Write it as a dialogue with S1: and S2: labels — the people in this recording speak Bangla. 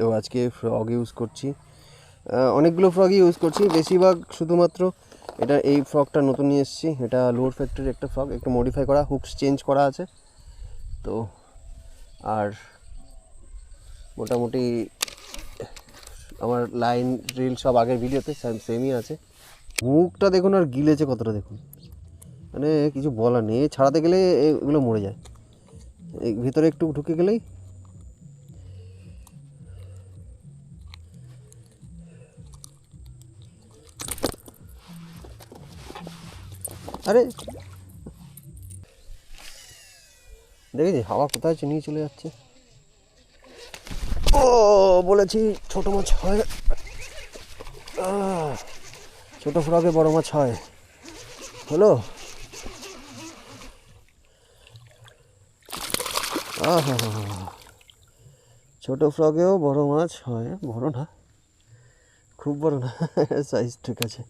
S1: তো আজকে ফ্রগ ইউজ করছি। অনেকগুলো ফ্রগই ইউজ করছি। বেশিরভাগ শুধুমাত্র এটা এই ফ্রগটা নতুন নিয়ে এসেছি। এটা লোড ফ্যাক্টরির একটা ফ্রগ একটু মডিফাই করা হুকস চেঞ্জ করা আছে। তো আর মোটামুটি আমার লাইন রিল সব আগের ভিডিওতে সেমই আছে। মুখটা দেখুন আর গিলেছে কতটা দেখুন। মানে কিছু বলার নেই। ছাড়াতে গেলে এগুলো মরে যায়। ভিতরে একটু ঢুকে গেলেই আরে। দেখেছি, হাওয়া কোথায় নিয়ে চলে যাচ্ছে। ও, বলেছি ছোট মাছ হয়। ছোট ফ্রকে বড় মাছ হয়। হলো? ছোট ফ্রকেও বড় মাছ হয়। বড় না। খুব বড় না। সাইজ ঠিক আছে।